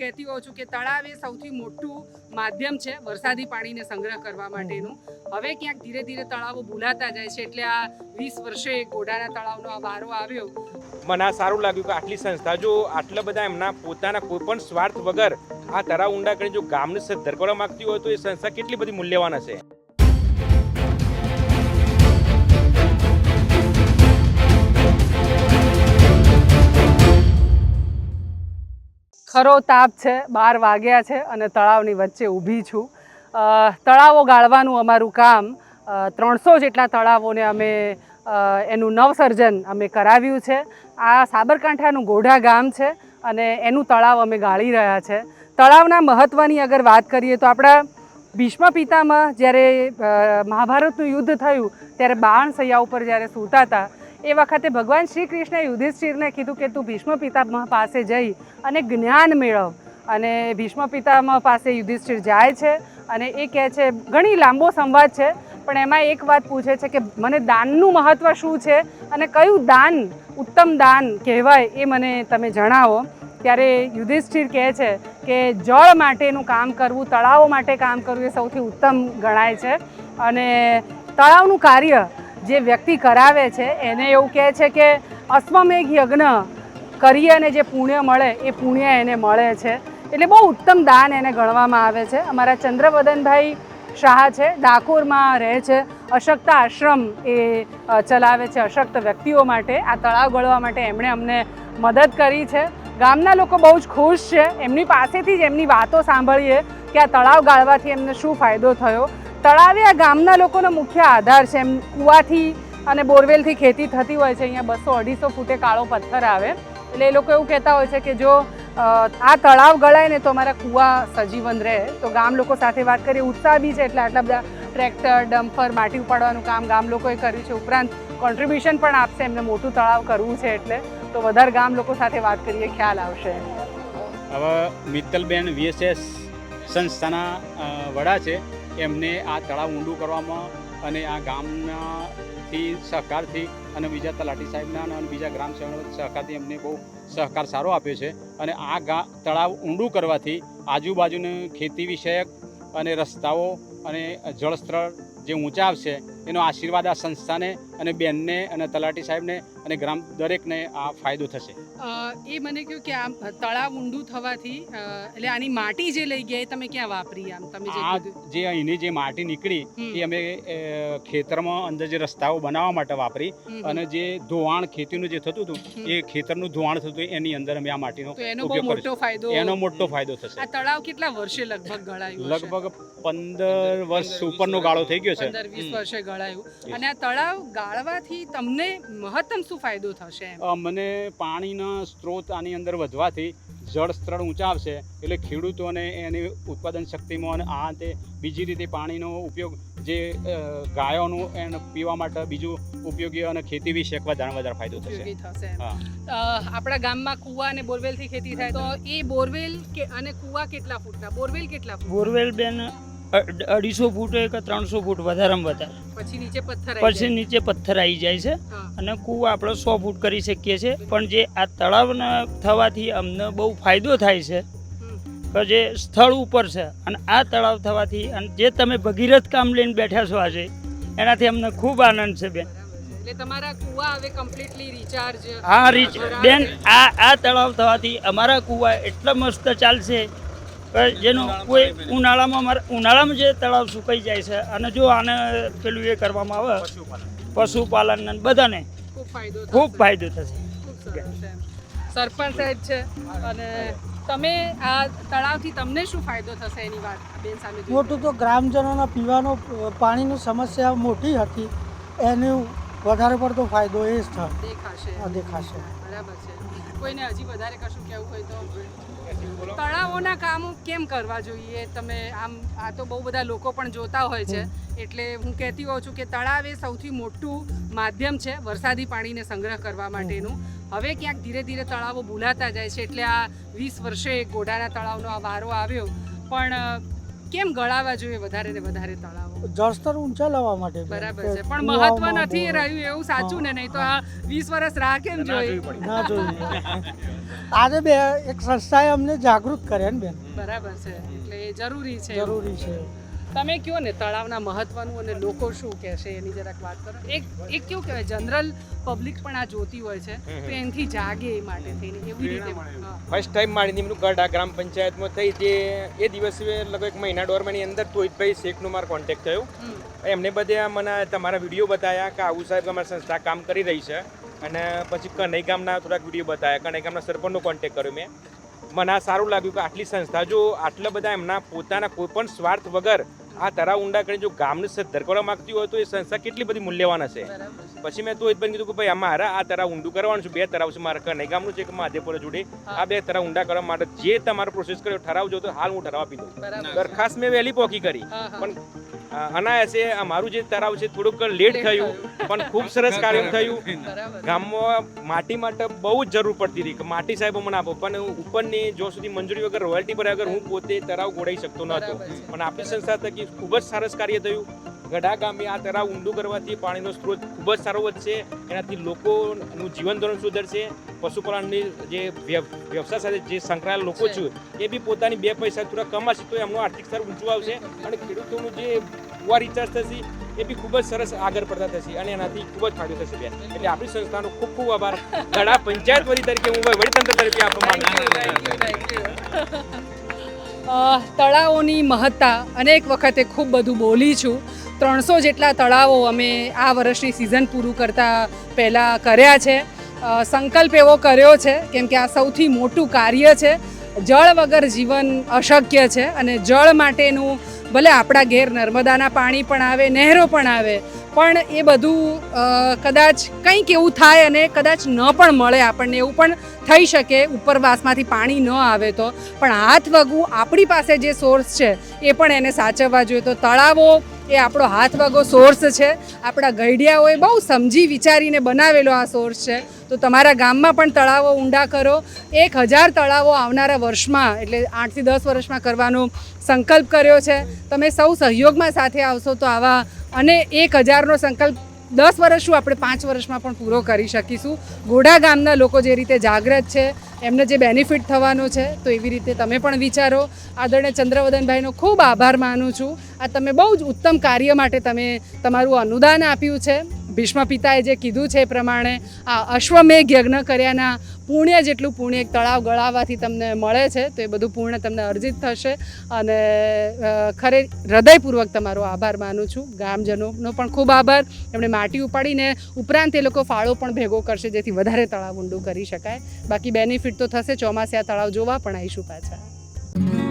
કહેતી હોઉં છું કે તળાવ એ સૌથી મોટું માધ્યમ છે વરસાદી પાણીને સંગ્રહ કરવા માટેનું. હવે ક્યાંક ધીરે ધીરે તળાવો ભૂલાતા જાય છે એટલે આ વીસ વર્ષે ગોડાના તળાવનો આ વારો આવ્યો. મને આ સારું લાગ્યું કે આટલી સંસ્થા જો આટલા બધા એમના પોતાના કોઈ સ્વાર્થ વગર આ તળાવ ઊંડા કરીને જો ગામને કરવા માગતી હોય તો એ સંસ્થા કેટલી બધી મૂલ્યવાન હશે? ખરો તાપ છે, બાર વાગ્યા છે અને તળાવની વચ્ચે ઊભી છું. તળાવો ગાળવાનું અમારું કામ. ત્રણસો જેટલા તળાવોને અમે એનું નવસર્જન અમે કરાવ્યું છે. આ સાબરકાંઠાનું ગોઢા ગામ છે અને એનું તળાવ અમે ગાળી રહ્યા છે. તળાવના મહત્ત્વની અગર વાત કરીએ તો આપણા ભીષ્મ પિતામાં જ્યારે મહાભારતનું યુદ્ધ થયું, ત્યારે બાણ સૈયા ઉપર જ્યારે સૂતા હતા એ વખતે ભગવાન શ્રી કૃષ્ણે યુધિષ્ઠિરને કીધું કે તું ભીષ્મ પિતામહ પાસે જઈ અને જ્ઞાન મેળવ. અને ભીષ્મ પિતામહ પાસે યુધિષ્ઠિર જાય છે અને એ કહે છે, ઘણી લાંબો સંવાદ છે, પણ એમાં એક વાત પૂછે છે કે મને દાનનું મહત્ત્વ શું છે અને કયું દાન ઉત્તમ દાન કહેવાય એ મને તમે જણાવો. ત્યારે યુધિષ્ઠિર કહે છે કે જળ માટેનું કામ કરવું, તળાવો માટે કામ કરવું એ સૌથી ઉત્તમ ગણાય છે. અને તળાવનું કાર્ય જે વ્યક્તિ કરાવે છે, એને એવું કહે છે કે અશ્વમેઘ યજ્ઞ કરીએ અને જે પુણ્ય મળે, એ પુણ્ય એને મળે છે. એટલે બહુ ઉત્તમ દાન એને ગણવામાં આવે છે. અમારા ચંદ્રવદનભાઈ શાહ છે, ડાકોરમાં રહે છે. અશક્ત આશ્રમ એ ચલાવે છે અશક્ત વ્યક્તિઓ માટે. આ તળાવ ગળવા માટે એમણે અમને મદદ કરી છે. ગામના લોકો બહુ જ ખુશ છે. એમની પાસેથી જ એમની વાતો સાંભળીએ કે આ તળાવ ગાળવાથી એમને શું ફાયદો થયો. તળાવ આ ગામના લોકોનો મુખ્ય આધાર છે. એમ કૂવાથી અને બોરવેલથી ખેતી થતી હોય છે. અહીંયા બસો અઢીસો ફૂટે કાળો પથ્થર આવે. એટલે એ લોકો એવું કહેતા હોય છે કે જો આ તળાવ ગળાય ને તો અમારા કૂવા સજીવન રહે. તો ગામ લોકો સાથે વાત કરીએ. ઉત્સાહ બી છે એટલે આટલા બધા ટ્રેક્ટર, ડમ્ફર, માટી ઉપાડવાનું કામ ગામ લોકોએ કર્યું છે. ઉપરાંત કોન્ટ્રીબ્યુશન પણ આપશે. એમને મોટું તળાવ કરવું છે એટલે. તો વધારે ગામ લોકો સાથે વાત કરીએ. ખ્યાલ આવશે. હવે મિત્તલબેન વીએસએસ સંસ્થાના વડા છે. એમને આ તળાવ ઊંડું કરવામાં અને આ ગામનાથી સહકારથી અને બીજા તલાટી સાહેબના અને બીજા ગ્રામ સહકારથી એમને બહુ સહકાર સારો આપ્યો છે. અને આ ગા, તળાવ ઊંડું કરવાથી આજુબાજુની ખેતી વિષયક અને રસ્તાઓ અને જળસ્તર જે ઊંચા આવશે એનો આશીર્વાદ આ સંસ્થાને અને બેનને અને તલાટી સાહેબને અને ગ્રામ દરેકને આ ફાયદો થશે. એ મને કહ્યું કે આમ તળાવ ઊંડું થવાથી એટલે આની માટી જે લઈ ગયા એ તમે ક્યાં વાપરી આમ? તમે જે આ જે અહીંની જે માટી નીકળી એ અમે ખેતરમાં અંદર જે રસ્તાઓ બનાવવા માટે વાપરી અને જે ધોવાણ ખેતીનું જે થતું હતું. એ ખેતરનું ધોવાણ થતું એની અંદર અમે આ માટીનો ઉપયોગ મોટો ફાયદો એનો મોટો ફાયદો થશે. આ તળાવ કેટલા વર્ષે લગભગ ગળાયું લગભગ પંદર વર્ષ ઉપરનો ગાળો થઈ ગયો છે. પંદર વીસ. વર્ષે ગળાયું અને આ તળાવ ગાળવાથી તમને મહત્તમ શું ફાયદો થશે મને પાણીના સ્ત્રોત આની અંદર વધવાથી જળ સ્તર ઊંચા આવશે એટલે ખેડૂતોને એની ઉત્પાદન શક્તિમાં આ તે બીજી રીતે પાણીનો ઉપયોગ જે ગાયોનું એને પીવા માટે બીજું ઉપયોગી અને ખેતી વિશે વધારે વધારે ફાયદો થશે. આપણા ગામમાં કુવા અને બોરવેલથી ખેતી થાય તો એ બોરવેલ કે અને કુવા કેટલા ફૂટના? બોરવેલ કેટલા બોરવેલ બેન અઢીસો ફૂટ કે ત્રણસો ફૂટ વધારેમાં વધારે. પછી નીચે પથ્થર પછી નીચે પથ્થર આવી જાય છે અને કૂવા આપણે સો ફૂટ કરી શકીએ છીએ. પણ જે આ તળાવના થવાથી અમને બહુ ફાયદો થાય છે. તો કે જે સ્થળ ઉપર છે અને આ તળાવ થવાથી અને જે તમે ભગીરથ કામ લઈને બેઠા છો આજે એનાથી અમને ખૂબ આનંદ છે બેન. તમારા કુવા હવે કમ્પ્લીટલી રિચાર્જ હા રિચ બેન આ આ તળાવ થવાથી અમારા કૂવા એટલા મસ્ત ચાલશે જેનો કોઈ ઉનાળામાં અમારે ઉનાળામાં જે તળાવ સુકાઈ જાય છે અને જો આને પેલું એ કરવામાં આવે પશુપાલન અને બધાને ખૂબ ફાયદો થશે. સરપંચ સાહેબ છે અને તમે આ તળાવથી તમને શું ફાયદો થશે એની વાત બેન સામે મોટું તો ગ્રામજનોના પીવાનો પાણીની સમસ્યા મોટી હતી. એનો વધારે પડતો ફાયદો એ જ થાય. દેખાશે. દેખાશે. બરાબર છે. કોઈને હજી વધારે કશું કહેવું હોય તો તળાવોના કામો કેમ કરવા જોઈએ? તમે આમ આ તો બહુ બધા લોકો પણ જોતા હોય છે. એટલે હું કહેતી હોઉં છું કે તળાવ એ સૌથી મોટું માધ્યમ છે વરસાદી પાણીને સંગ્રહ કરવા માટેનું. હવે ક્યાંક ધીરે ધીરે તળાવો ભૂલાતા જાય છે. એટલે આ વીસ વર્ષે ગોડાના તળાવનો આ વારો આવ્યો. પણ કેમ ગળાવા જોઈએ વધારે ને વધારે તળાવો? જળસ્તર ઊંચા લાવવા માટે બરાબર છે. પણ મહત્વ નથી રહ્યું એવું સાચું ને નહીં તો આ વીસ વર્ષ રાહ કેમ જોઈ? ના જોઈએ આજે બે એક સંસ્થાએ અમને જાગૃત કર્યા ને બેન. બરાબર છે. એટલે એ જરૂરી છે. જરૂરી છે. તમે કયો ને તળાવના મહત્વનું અને લોકો શું કહેશે એની જરાક વાત કરો. એક એક કેવું કહેવાય જનરલ પબ્લિક પણ આ જોતી હોય છે તો એનાથી જાગે એ માટે થઈને એવી રીતે. ફર્સ્ટ ટાઈમ મારી નિમણૂક ગઢા ગ્રામ પંચાયતમાં થઈ તે એ દિવસે લગભગ એક મહિના દોઢ મહિની અંદર તોહિતભાઈ શેખનો મારો કોન્ટેક્ટ થયો. એમને બધે મને તમારા વીડિયો બતાવ્યા કે આવું સાહેબ અમારી સંસ્થા કામ કરી રહી છે. અને પછી કનઈ ગામના થોડાક વીડિયો બતાવ્યા કનઈ ગામના સરપંચનો કોન્ટેક્ટ કર્યો મેં. મને આ સારું લાગ્યું કે આટલી સંસ્થા જો આટલા બધા એમના પોતાના કોઈ પણ સ્વાર્થ વગર આ તરાવ ઊંડા કરીને જો ગામનું સદ્ધર કરવા માંગતી હોય તો એ સંસ્થા કેટલી બધી મૂલ્યવાન હશે? છે. પછી મેં તો એ પણ કીધું કે ભાઈ આ મારા આ તરાવ ઊંડું કરવાનું છે. બે તરાવ છે મારા કને ગામનું છે કે માધેપુરા જોડે. આ બે તરા ઊંડા કરવા માટે જે તમારો પ્રોસેસ કર્યો ઠરાવજો તો હાલ હું ઠરાવ આપી દઉં. દરખાસ્ત મેં વહેલી પોકી કરી. પણ અનાયાસે અમારું જે તરાવ છે થોડુંક લેટ થયું પણ ખૂબ સરસ કાર્ય થયું. ગામમાં માટી માટે બહુ જ જરૂર પડતી હતી કે માટી સાહેબ મને આપો પણ ઉપરની જો સુધી મંજૂરી વગર રોયલ્ટી પર અગર હું પોતે તરાવ ગોળાઈ શકતો ન હતો. પણ આપણી સંસ્થા થકી ખૂબ જ સરસ કાર્ય થયું. ગઢા ગામે આ તળાવ ઊંડું કરવાથી પાણીનો સ્ત્રોત ખૂબ જ સારો વધશે. એનાથી લોકોનું જીવન ધોરણ સુધરશે. પશુપાલનની જે વ્ય- વ્યવસાય સાથે જે સંકળાયેલા લોકો છે. એ બી પોતાની બે પૈસા થોડા કમાશે તો એમનું આર્થિક સ્તર ઊંચું આવશે અને ખેડૂતોનું જે કુવા રિચાર્જ થશે એ બી ખૂબ જ સરસ આગળ પડતા થશે અને એનાથી ખૂબ જ ફાયદો થશે બેન. એટલે આપણી સંસ્થાનો ખૂબ ખૂબ આભાર. ગઢા પંચાયત વડી તરીકે હું વડીતંત્ર તરીકે આપવા માંગુ તળાવોની મહત્તા અનેક વખતે ખૂબ બધું બોલી છું. ત્રણસો જેટલા તળાવો અમે આ વર્ષની સિઝન પૂરું કરતાં પહેલાં કર્યા છે. સંકલ્પ એવો કર્યો છે કેમ કે આ સૌથી મોટું કાર્ય છે. જળ વગર જીવન અશક્ય છે અને જળ માટેનું ભલે આપણા ઘેર નર્મદાના પાણી પણ આવે, નહેરો પણ આવે, પણ એ બધું કદાચ કંઈક એવું થાય અને કદાચ ન પણ મળે આપણને એવું પણ થઈ શકે ઉપરવાસમાંથી પાણી ન આવે તો. પણ હાથ વગું આપણી પાસે જે સોર્સ છે એ પણ એને સાચવવા જોઈએ. તો તળાવો એ આપણો હાથ વગો સોર્સ છે. આપણા ગઈડિયાઓએ બહુ સમજી વિચારીને બનાવેલો આ સોર્સ છે. તો તમારા ગામમાં પણ તળાવો ઊંડા કરો. એક હજાર તળાવો આવનારા વર્ષમાં, એટલે આઠથી દસ વર્ષમાં કરવાનો સંકલ્પ કર્યો છે. તમે સૌ સહયોગમાં સાથે આવશો તો આવા અને એક હજારનો સંકલ્પ દસ વર્ષ શું આપણે પાંચ વર્ષમાં પણ પૂરો કરી શકીશું? ઘોડા ગામના લોકો જે રીતે જાગૃત છે, એમને જે બેનિફિટ થવાનો છે, તો એવી રીતે તમે પણ વિચારો. આદરણીય ચંદ્રવદનભાઈનો ખૂબ આભાર માનું છું. આ તમે બહુ જ ઉત્તમ કાર્ય માટે તમે તમારું અનુદાન આપ્યું છે. ભીષ્મ પિતાએ જે કીધું છે એ પ્રમાણે આ અશ્વમેઘ યજ્ઞ કર્યાના પુણ્ય જેટલું પુણ્ય એક તળાવ ગળાવવાથી તમને મળે છે, તો એ બધું પૂર્ણ તમને અર્જિત થશે. અને ખરે હૃદયપૂર્વક તમારો આભાર માનું છું. ગામજનોનો પણ ખૂબ આભાર. એમણે માટી ઉપાડીને ઉપરાંત એ લોકો ફાળો પણ ભેગો કરશે, જેથી વધારે તળાવ ઊંડું કરી શકાય. બાકી બેનિફિટ તો થશે, ચોમાસે આ તળાવ જોવા પણ આવીશું પાછા.